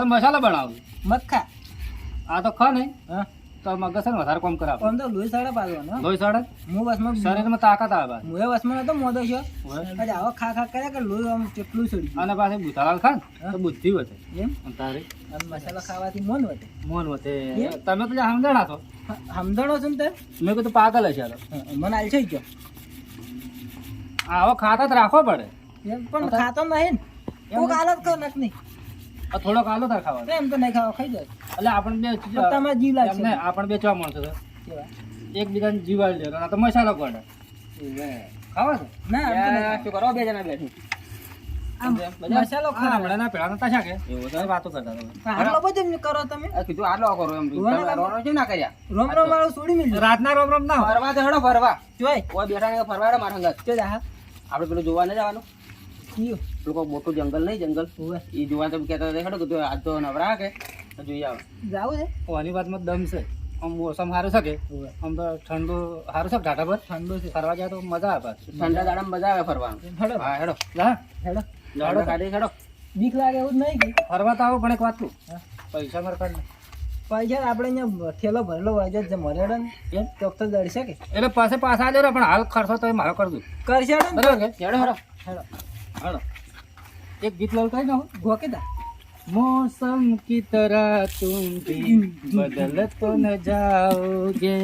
તો મસાલો બનાવું. ખા. આ તો ખા નહીં. હા? તો મગજ છે વધારે કોમ કરાવ. આમ તો લોહી સાડા પાડવાનો લોહી સાડા? હું બસમાં શરીરમાં તાકાત આવે પાછી. હું એ બસમાં નતો મોદો છો. અરે આવો ખા ખા કરે કે લોહી આમ કેટલું સડી અને પાસે બુધાલાલ ખાન? તો બુદ્ધિ વધે. એમ? તારી? મસાલો ખાવાથી મન વધે. મોન વધે. તમે તો સમજણા છો? સમજણો છો ને તે મેં કીધું પાગલ હશે તો. મને આલ છે ગયો આવો ખાતા જ રાખવો પડે. એમ પણ ખાતો? નહીં ને. કોક હાલત કર નાખ નહીં. આ થોડોક આલો તાર ખાવા એમ તો નહીં ખાવા ખાઈ જાય. એટલે આપણે બે તમારે જીવ લાગશે. ને આપણે બે ચા માણસો છે? એકબીજાને જીવાડી લે આ તો મસાલો પડે ખાવા છે? ના શું કરો? બે જણા બેઠું. મસાલો ખરા હમણાંના પેલા નતા શાકે. એવું વાતો કરતા તમે આટલો બધો કરો તમે. કીધું આટલો કરો એમ. જોવા ના ના કર્યા? રોમ રોમ વાળો છોડી મિલ રાતના રોમ રોમ ના ફરવા તો હડો ફરવા. જોય. કોઈ બેઠા ફરવા મારા હંગાત જો આપણે પેલું જોવા ન જવાનું. કીયો પેલું કોઈ મોટું જંગલ નહીં જંગલ હોવે એ જોવા તમે કહેતા હતા હેડો કીધું આજ તો નવરા કે? જોઈ આવે. જાવું છે ઓની વાતમાં દમ છે. આમ મોસમ સારું છે કે? આમ તો ઠંડુ સારું છે ઢાઢા પર? ઠંડુ છે. ફરવા જાય તો મજા આવે. ઠંડા દાડા મજા આવે ફરવાનું. હેડો. હા હેડો. હા હેડો. હેડો. કાઢી હેડો. બીક લાગે એવું જ નહીં કે? ફરવા તો આવો પણ એક વાત તું હા. પૈસા મારે કાઢ પૈસા આપણે અહીંયા થેલો ભરેલો હોય છે મરેડો ને એમ ચોક્કસ દડી શકે એટલે પાસે પાછા આજો રે પણ હાલ ખર્ચો તો એ મારો કરી દઉં. કરશે હેડો બરાબર હેડો હેડો. હેડો. હેડો. એક ગીત લલકાઈ નો ગોકેદા મોસમ કી તરહ તુમ ભી બદલ તો ન જાઓગે.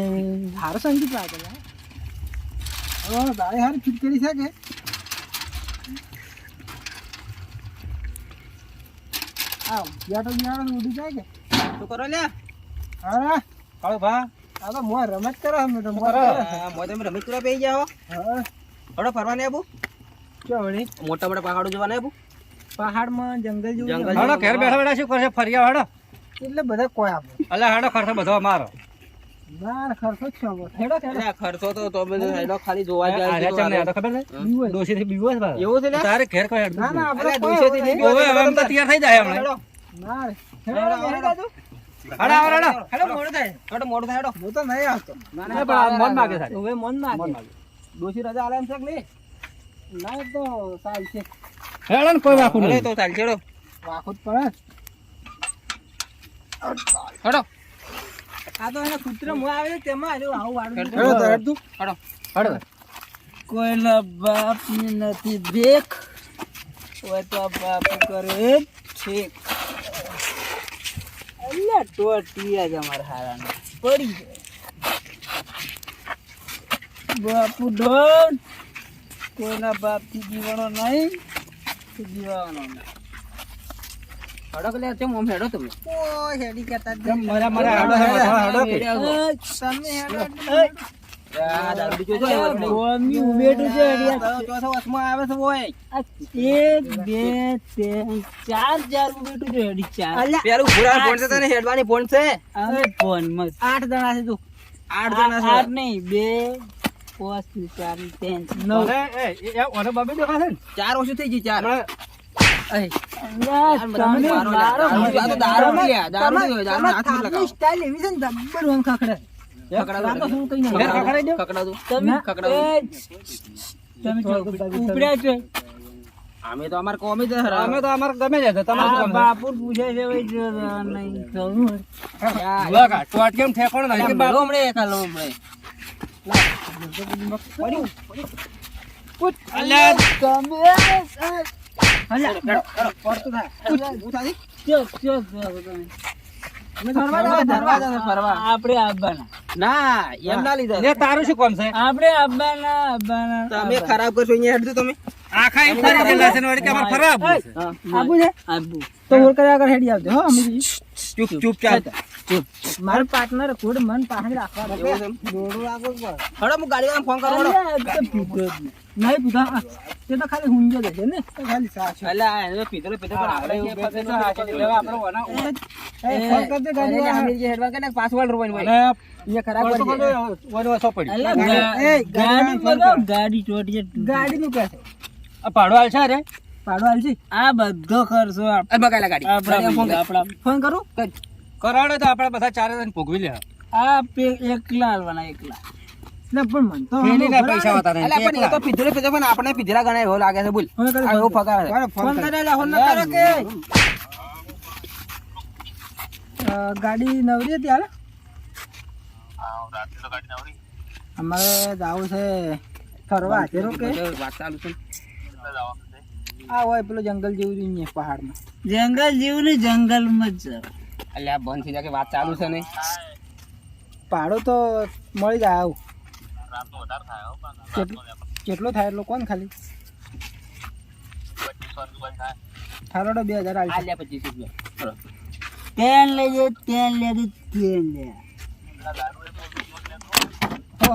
હારો સંગીત લાગે ઓ દાય હાર ફિટ કરી શકે આવ. યાટો યાડો ઉડી જાય કે? તો કરો લે અરે કાળો ભા. આ તો મો રમત કરો અમે તો મો મો તમે રમત કરો બેહી જાઓ. હા. હડો ફરવાને આબુ ક્યાં વળી? મોટા મોટા પહાડો જોવાના આબુ પહાડમાં જંગલ જેવું જંગલ જંગલ. ઘેર બેઠા બેઠા શું કરશે? ફર્યા હાડો. એટલે બધા કોઈ આપે. અલ્યા હાડો ખર્ચો બધો અમારો. બાર ખર્ચો જ હેડો હેડો. ખર્ચો તો તો બધું હેડો ખાલી જોવા જાય આર્યા આ ખબર છે? બીવું થી બીવો છે એવું છે તારે ઘેર કોઈ ના ના આપણે અલ્યા, કોઈ દોશેથી હવે હવે તો તૈયાર થઈ જાય હમણાં. ના હેડો હેડો હેડો હેડો. હાડો. હાડો. હાડો હેડો મોડું થાય. હેડો મોડું થાય હેડો. હું તો નહીં આવતો. ના ના, મન માગે સારી. હવે મન. માગે. ડોશી રજા આલે એમ છે કે નહીં? ના તો ચાલ હેડો ને કોઈ વાકું નહીં. તો ચાલશે હેડો વાખું પડે. હેડો. આ તો એને કૂતરો મોં આવે તેમાં આલ્યું આવું વાળું હેડો. હેડો તો હેડ. તું. હેડો. હાડો. કોઈના બાપ નથી દેખ હોય તો બાપ કરે ઠીક. અલ્યા ટોટિયા જ અમારા હારાને. પડી જાય. બાપુ ડોન. કોઈના બાપથી જીવવાનો નહીં જીવવાનો નહીં. હેડો કે લે ઓમ હેડો તમે? કોઈ હેડી કહેતા જ કેમ નહીં. મરા મરા હાડો તમે આઠ. જણા છે તું. આઠ જણા છે? આઠ નહીં બે પાંચ ને ચાર ને ત્રણ નવ એ, ઓને બાબે? ચાર ઓછું થઈ ચાર. અમે તો અમારે કોમી અમે તો અમારે ગમે છે તમારે કામ? બાપુ પૂછે છે નહીં કહું. યા, જુઓ કા, ટોટિયામાં ઠેકાણું નહીં બાપ. હમણાં એક હમણાં. આપણે આવવાના ના એમ ના લીધા તારું શું કોમ છે આપડે આવવાના આવવાના તમે ખરાબ કરશો અહીંયા તમે આખા એમ ફરી છે. આબુ છે? આબુ. તો ઓર કરે આગળ હેડી આવજો હો અમીજી ચૂપ ચૂપ ચાલ મારો પાર્ટનર કોડ મન પાસે રાખવા એમ? દોડો આગળ પર હડો હું ગાડી ફોન કરું હડો તો નહીં. પીધા તે તો ખાલી હુંજો જ છે ને ખાલી સાચું એટલે આ એને પીધેલો પીધેલો પણ આપણે પીધેલો આ પીધેલો. લેવા આપણો ઓના ઓના. એ ફોન કરજે ગાડી અરે, વાળા. આમિર હેડવા કે પાસવર્ડ રોવાઈ ભાઈ તો કરી દે. ઓછો પડ્યો. અલ્યા, ગા- ગાડી બોલો, ગાડી નું કહેશે આ ભાડો હાલ છે રે પાડો હાલશે આ બધો ખર્ચો ગાડી. આપણા ફોન આપણા ફોન કરું? કરાડે તો આપણે બધા ચારે જણ ભોગવી લે. આ એકલા હાલવાના એકલા. આપણે પીધેલા ગણાય એવો લાગે છે બોલ. ફોન કરે, ગાડી નવરી હતી હાલ? અમારે જવું છે ફરવા હાથેરો કે. વાત ચાલુ છે. આ હોય પેલો જંગલ જેવું જોઈએ પહાડમાં. જંગલ જેવું ને જંગલમાં જ. આ બંધ થઈ જાય કે વાત ચાલુ છે ને? પહાડો તો મળી જાય આવું. કેટલો કેટલો થાય એટલો કોણ ખાલી? થારોડો બે હજાર આલશે. પચીસ રૂપિયા. તેલ લેજે તેલ લેજે તેલ લે. હો,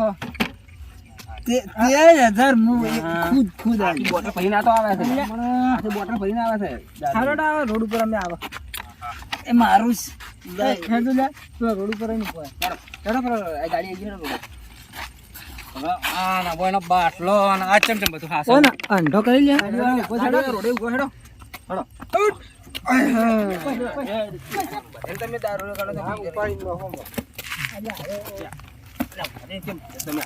હજાર ખુદ ખુદ બોટલ ભરીને તો આવે છે. બોટલ ભરીને આવે છે. થારોડો આવે રોડ ઉપર અમે આવે. એ મારું જ. એ, ખેંચો લે પેલો રોડ ઉપર નહીં પોય ચાલો ચાલો આ ગાડી આવી ને રોડ. હવે બોયનો બાટલો અને આ ચમચમ બધું હાસ અંધો કરી લે. ગાડીવાળો ઊભો થયો. રોડે ઊભો હેડો. હેડો તમે દારૂ કાઢો પી તમે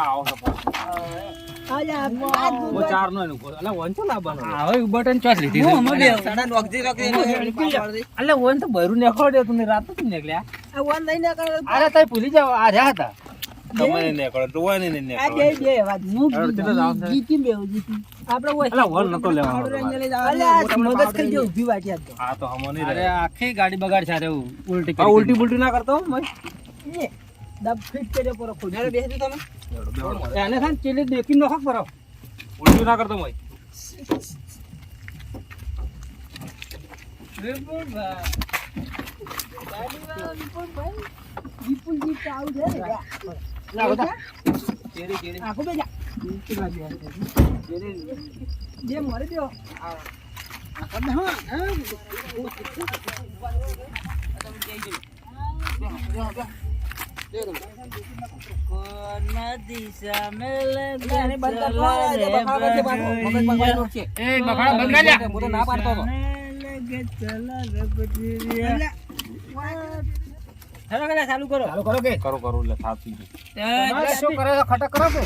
આવો. તું તમે નીકળ્યા ભૂલી જાવ આ રહ્યા અમે હતા ને તો વન કરે અરે આ બે બે વાત. હું? જીતી જીતી. આપણે અલા નતો લેવાનો મગજ ખાઈ ગયો, ઊભી વાટી તો. અરે આખી ગાડી બગાડ છે ઉલટી ઉલટી બુલટી ના કરતો એ, દબ ફિટ કર્યો પૂરો ખુદ. બેસી તમે. એને છે ને ચીલી દેખી નોખો કરો ઉલટી ના કરતો મય. તો આવું છે કેરી કેરી જા. મરી તો ના પાડતો હતો. લગે ચલા પટરિયા. ચાલો કરો. ચાલુ કરો કે? કરો કરો એટલે થાતી શું કરે છે? ખટક કરો કે?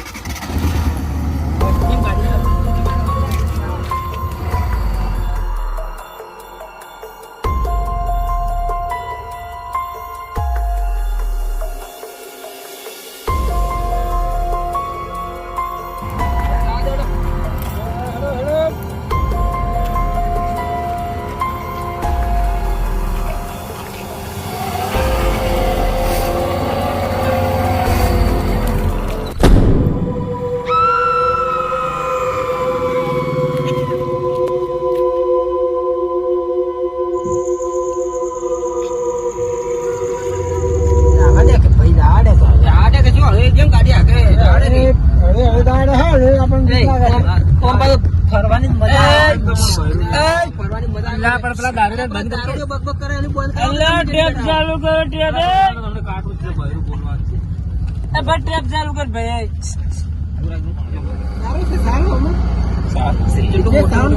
પણ પેલા દારૂ બંધ કરો બકબક કરે એની બંધ કરો અલ્યા, ટેપ ચાલુ કરો, ટેપ, તમને કાઢું છે બહેરું બોલવાનું એ બટ ટેપ ચાલુ કર ભાઈ સારું છે, સારું અમે. જેટલું જે કામ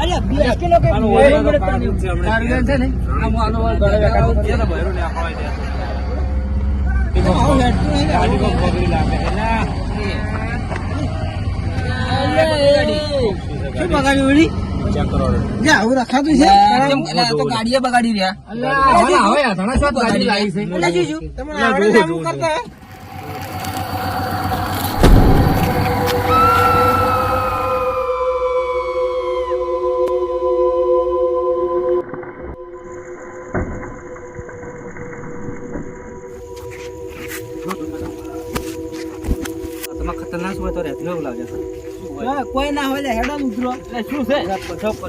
કરવાનું થાય, સરસ. તમે ભાડવા જતો બીજું કોઈ હવે તો મળે છે જ. ભાડું આપણામાં જ ભાઈ ભાડું તો તમે તમે મત કરો આ આપણામાં જ ભાઈ ભાડું ચૂપ ભાડું આપણામાં જ અલ્યા, બે કિલો કે. હેડતું નહીં ને. શું વળી? જે આવું રખાતું છે? ગાડીએ બગાડી રહ્યા. હવે શું? છે કોઈ ના હોય લે, હેડો ને ઉતરો. શું છે?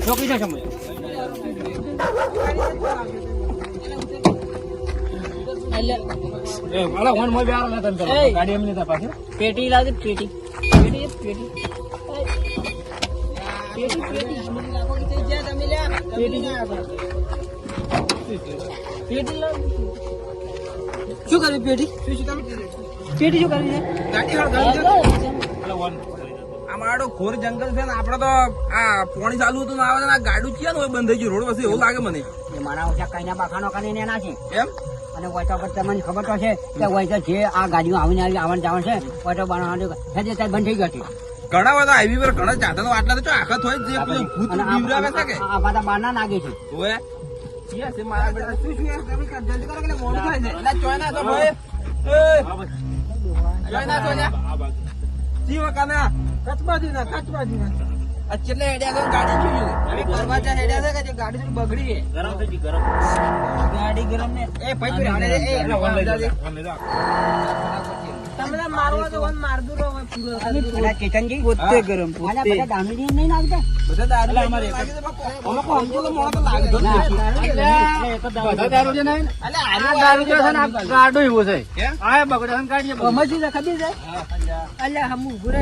ચોકી છે સમય? એ. ગાડી એમની તપાસ પેટી લાવજે પેટી. પેટી પેટી. પેટી પેટી. પેટી શું કર્યું પેટી? પેટી શું કરવી છે? ગાડી હળગાવી છે. આ મારો ઘોર જંગલ છે ને આપડે તો આ પોણી ચાલુ હતું ને આવે છે ને આ ગાડું ક્યાં હોય બંધ થઈ ગયું રોડ પાસે એવું લાગે મને. મારા ઓછા કઈના બાખાનો કરીને એના છે. એમ? અને વચો પર તમને ખબર તો છે કે વચો જે આ ગાડીઓ આવીને આવી આવવાનું જવાનું છે વચો બનાવવાનું છે ત્યાં બંધ થઈ ગયો ઘણા બધા હાઈવે પર ઘણા જાતા તો આટલા તો ચો આખા થોય જે પેલું ભૂત બીવરાવે છે કે? આ- બધા બારના નાગે છે. ઓએ ક્યાં મારા બેટા શું શું યાર તમે કાં જલ્દી કરો કે મોડું થાય છે. એટલે ચોય ના તો ભાઈ. એ ચોય ના જીવ કાના. આ હેડ્યા તો ગાડી જોયું અમે હેડ્યા છે કે ગાડી થોડી બગડી છે ગરમ થઈ ગઈ ગરમ. ગાડી ગરમ ને. એ ભાઈ તું હાલે એ વન લઈ જા તમને મારવા તો વન માર દો હવે પૂરો અને ચેતનજી પોતે ગરમ પોતે બધા દામીજી નહીં નાખતા? બધા દારૂ અમારે લાગે છે બાપુ. અમે કોઈ સમજો તો મોણો તો લાગે. જ બધા દારૂ છે ને અલે આ દારૂ છે ને આ ગાડું એવું છે. આ બગડે કાઢીએ સમજી ખબર છે? અલ્યા હમ ઉભું રહે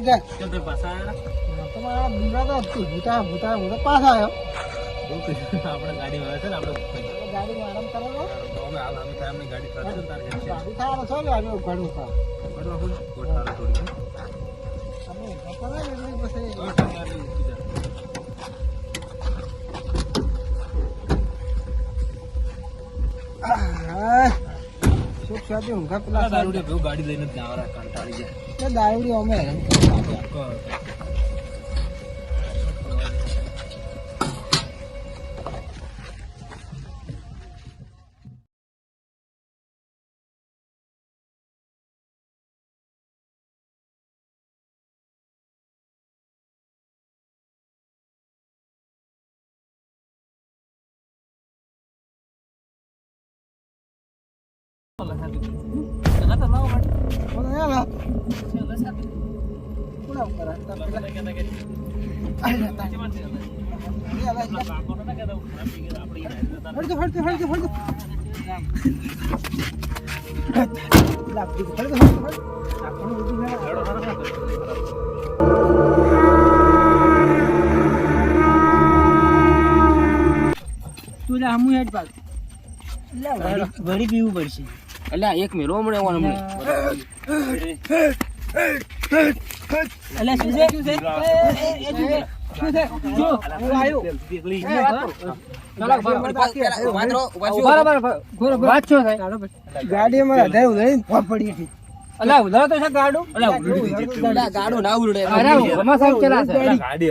બગડ્યો લાત અને તમે ચો હેડ્યા હતા પેલા અમે ઓય જંગલમાં ફરવા આયા. ઓય આયેલો. ઓય. કોઈ જંગલ તો હવે આખું છે તો હમણાં જાતા હો. એ કરી ગયા બીજા તો ભૂતા ભૂતા ભૂતા પાછા આવ્યો ગાડી આરામ છે ગાડી થારો છો ને આવ્યો ઘણું ખા તમે ઊભા કરો ને એટલે પછી આહ, સુખ શાંતિ ઊંઘા પેલા ગાડી લઈને જ જાવરા કંટાળી જાય. દારૂડી અમે હેરાન તું જા હમું હેડ પાડ વળી પીવું પડશે એટલે એક મેરો મળે એવો અમને. શું છે? શું એ, શું? શું જો હું આવ્યો. ગાડી ગાડું? ના ઉડે. ગાડી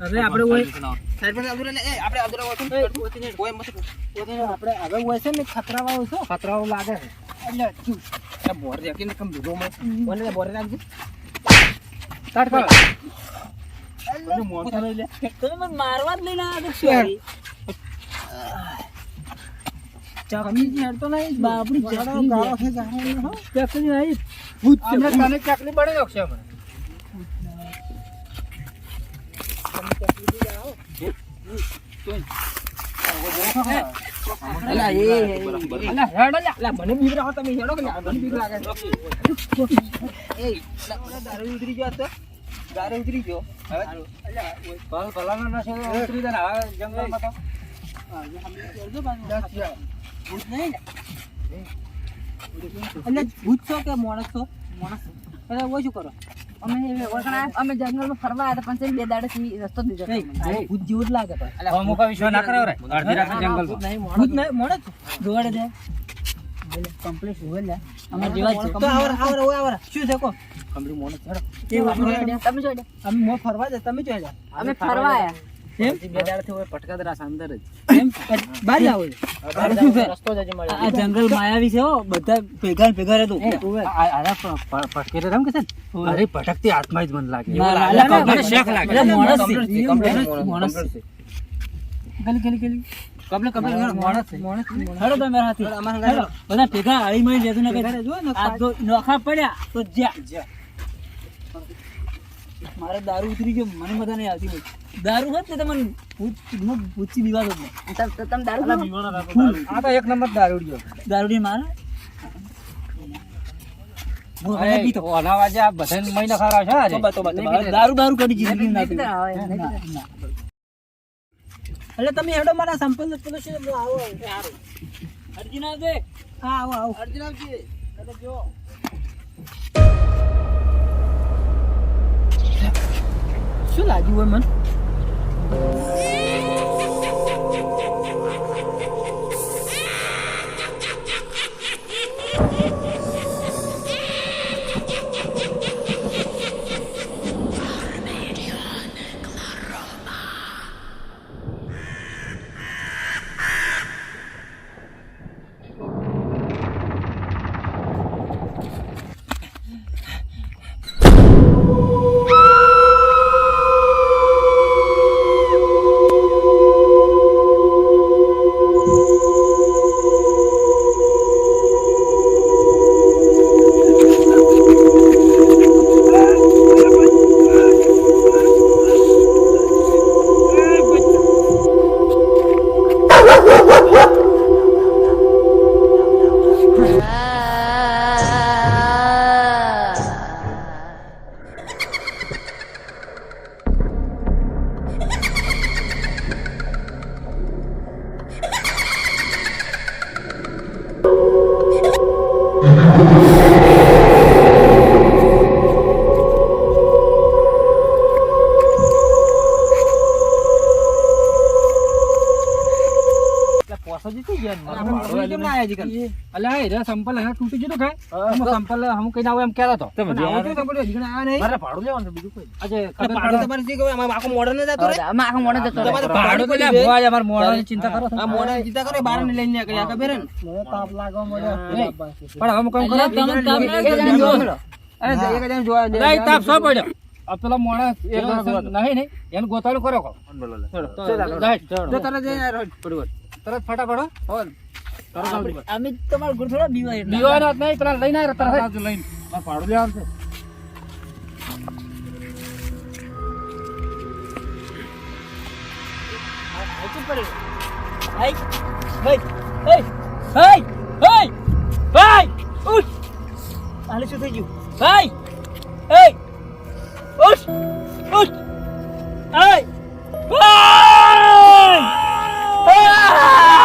હવે આપણે ઓય સાઈડ પર અધુરા ને, એ, આપણે આગળ વાંચો. કોઈ મત આપણે હવે હોય છે ને ખતરા વાળું છે ખતરાઓ લાગે છે. એટલે શું? આ બોર રાખીને કમ ભેગો મળે. બોલે બોર રાખજો. સ્ટાર્ટ કરો. તમે મને મારવા જ લઈને આવ્યા છો ચકલી તો નહીં બાપડી ચકલી ગાળો છે ગાળો ચકલી નહીં ભૂત છે કને તને ચકલી બળી નાખશે અમે. મને બીક તમે હેડો દારૂ ઉતરી ગયો તો દારૂ ઉતરી ગયો હવે ભલ ભલાનો નશો જંગલમાં તો. ભૂત નહીં કે માણસ છો માણસ એટલે ઓય શું કરો. અમે વખણા અમે જંગલમાં ફરવા આવ્યા પણ છે બે દાડેથી રસ્તો દીધો ભૂત જેવું જ લાગે પણ. અમુક વિશ્વાસ ના કરાવ રે. અડધી રાત્રે જંગલમાં. ભૂત નહીં માણસ જોડે દે. કમ્પ્લીટ હોય લે અમે જેવા તો આવર આવર ઓય આવર. શું છે કો? મોણસ હેડો. તમે શું અમે મો ફરવા દે તમે જો જા અમે ફરવા આયા એમ? હજી બે દાડાથી હોય પટકાદરા અંદર જ. એમ? બહાર જાવ તારું શું છે રસ્તો જ મળ્યો. આ જંગલ માયાવી છે હો. બધા ભેગા ને ભેગા રહેતું આ- આના પ- પ- પટકેરે રમ કે છે અરે ભટકતી આત્મા જ મન લાગે. ના, ના, મને ના, ના, શેખ લાગે. મોણસ છે. મોણસ છે. ગલી ગલી ગલી. કપલે કપલે મોણસ છે મોણસ હેડો તમે હાથી. હેડો. બધા ભેગા હળી મળી રહેતું ને ભેગા આ તો નોખા પડ્યા તો જ્યાં. મારે દારૂ ઉતરી ગયો મને મજા નહીં આવતી હોય. દારૂ હોત ને તમને ભૂત- ભૂતથી જ નહીં. તમ- દારૂ આ તો એક નંબર દારૂડિયો દારૂડી મારે. દારૂ બારૂ કરી જિંદગી ના. એટલે તમે હેડો મારા સંપલ પેલો છે આવો. સારું અર્જુન હા આવો આવો. અર્જુન જો. શું લાગ્યું હોય મન જીગર? અલ્યા, એ સંપલ અહીંયા તૂટી ગયું હતું હું સંપલ હમ કઈ ના એમ કહેતો તો તમે આવો તો સંપલ હજી આયા નહીં? મારે ભાડું લેવાનું બીજું કોઈ એટલે ભાડું તમારે શી? આમાં આખો મોડો ને જતો રે આખો મોડે જતો. તમારે ભાડું તો લ્યા, ભુવા અમાર મોઢાની ચિંતા કરો. આ મોડા ચિંતા કરો બહાર ને લઈને નીકળ્યા ખબર હે. ને? નહીં, પણ હવે હું કામ અલ્યા, તમે- તમે- એક જો અરે એક જણ જોવા દે. તાપ સો પડ્યો? આ પેલા મોણા નહીં નહીં. એનું ગોતાળું કરો કહો. તરત આ ફટાફટ હો. અમે તમારા ઘર થોડા બીવા એટલે. બીવાનો જ નહીં પેલા લઈને આવ્યા તરત લઈને મારે ભાડું લેવાનું ભાઈ ભાઈ ભાઈ ભાઈ ભાઈ ભાઈ હાય. ઉઠ. આલે શું થઈ ગયું? ભાઈ હાય. ઉઠ. ઉઠ. હાય. હાય.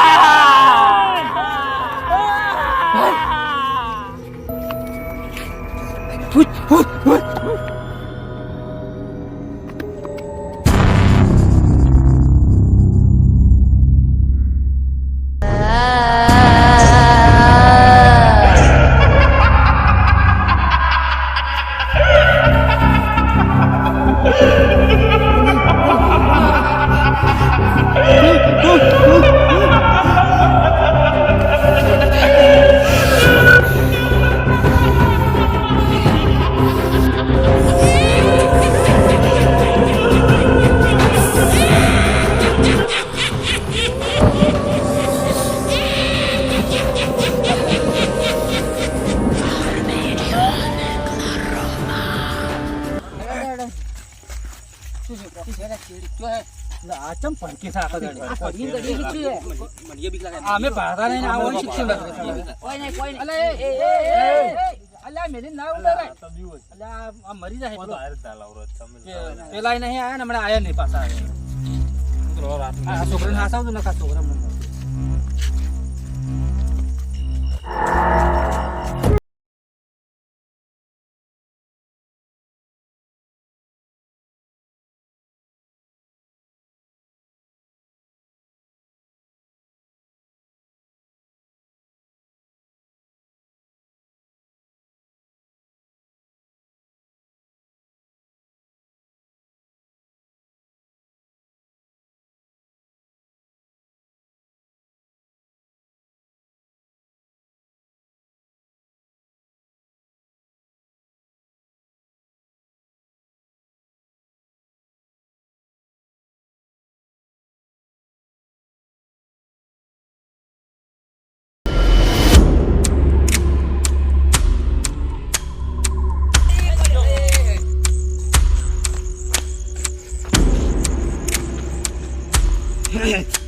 હાય. ઉઠ. ઉઠ. અમે ભાડા નહીં આવો શિક્ષણ. કોઈ નહીં, કોઈ નહીં. અલ્યા, એ, એ, એ, એ, એ, ના ઉડાડાય. અલ્યા, આ- મરી જાય પેલો. પે- પેલા ય નહીં આયા ને હમણાં આયા નહીં પાછા આ છોકરાને હાસાવજો નકા છોકરા મને Yeah.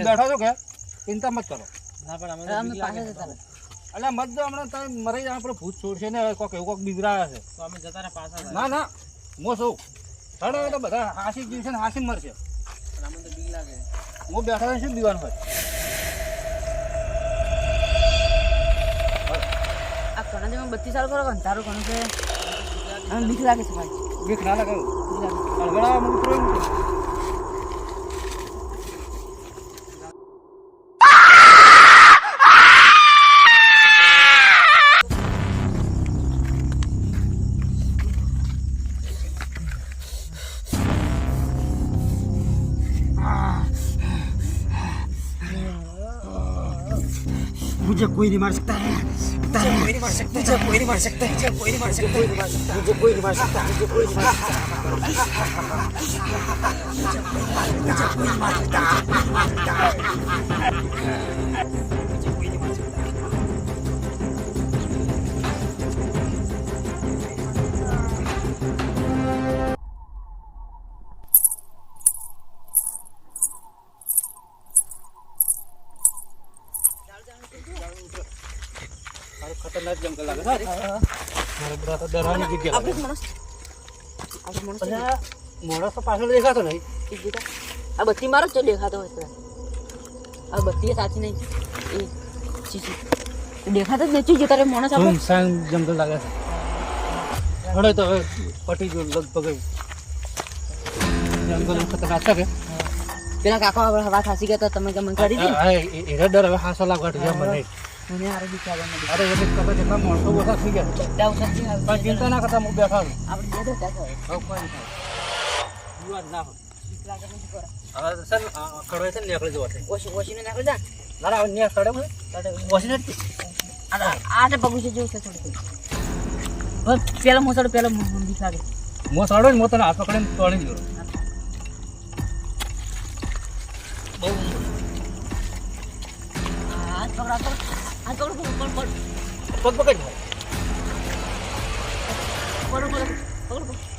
હું બેઠો છું કે? ચિંતા મત કરો. અમે પાસે જતા રહો. મત દો હમણાં તમે મરી જાય આપણે ભૂત છોડશે ને કોક એવું કોક બીગરાયા છે. તો અમે જતા રહ્યા પાછા ના ના હું શું હેડો તો બધા હાસી જીવશે ને હાસી મરશે. પણ અમને તો બીક લાગે. હું બેઠા શું દીવાનું હોય? આ કણા જેમાં બત્તી સારું કરો અંધારું ઘણું છે? અમે બીક લાગે. છે ભાઈ. બીક ના લાગે. બીક લાગે. હળગડાવા મને मुझे कोई नहीं मार सकता है। कोई नहीं मार सकता मुझे कोई नहीं मार सकता મારું તો ડરવાની જગ્યા આપણે માણસ આપણે માણસ માણસ તો પાછળ દેખાતો નહીં. આ બત્તી મારો જ દેખાતો હોય આ બત્તી સાચી નહીં. એ ચીચી દેખાતો જ નથી જતા માણસ આપણે સુનસાન જંગલ લાગે છે. હળે તો હવે પટી ગયું લગભગ જંગલ ખતરનાક છે કે પેલા કાકા વાત હાસી ગયા તો તમે ગમે કરી હતી હા, એ- ડર હવે હાસો લાગવા મને. મને આરે બી અરે ખબર છે એટલા માણસો ઓછા થઈ ગયા બધા ઓછા થઈ ગયા. પણ ચિંતા ના કરતા હું બેઠા છું આપણે બે કોઈ નહીં. ના હોય. નહીં કરે. હવે છે ને, છે ને નીકળી જવા છે. ઓછી ઓછીને નાખી જા. ના, ના, ન્યા મને. ઓછી નથી. આ તો પગું જેવું છે થોડું પેલા મોસાડો પેલા બીક લાગે મો ને, મો તને હાથ પકડીને તોડી ગયો. બહુ હાથ પકડ પકડ પકડ પકડ પગ પકડ. પકડ પકડ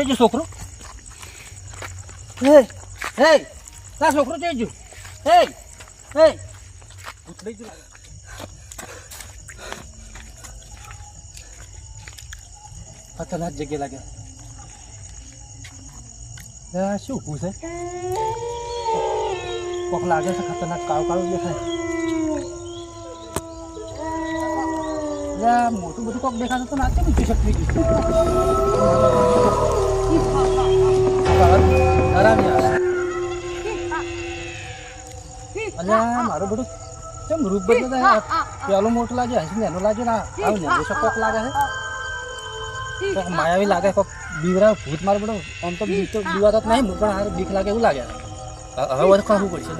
ચેજો છોકરો? હે હે લા છોકરો ચેજો હે હે. ઉતરી ખતરનાક જગ્યા લાગે. શું પૂછે કોક લાગે છે ખતરનાક કાળું કાળું દેખાય. મોટું બધું કોક દેખાતું તો નાચે ને શકતી. અલ્યા મારું બધું કેમ રૂપ બદલાતા પેલું મોટું લાગે હસી એનું લાગે ના આવું નેગેશો કોક લાગે છે. કોક માયાવી લાગે કોક બીવરા ભૂત મારું બધું. આમ તો બીક તો બીવાતો નહીં પણ હારું બીક લાગે એવું લાગે. હવે બધું કરવું પડશે.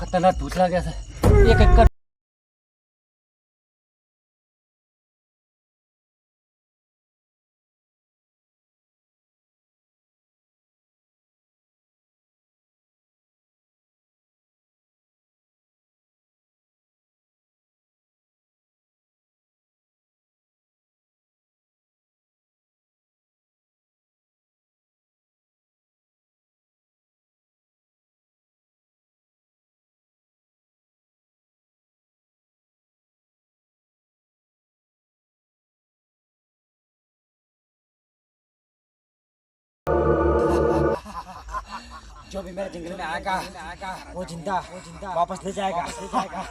ખતરનાક ભૂત લાગ્યા છે. એક એક जो भी मेरे जंगल में आएगा वो जिंदा वो जिंदा वापस ले जाएगा ले जाएगा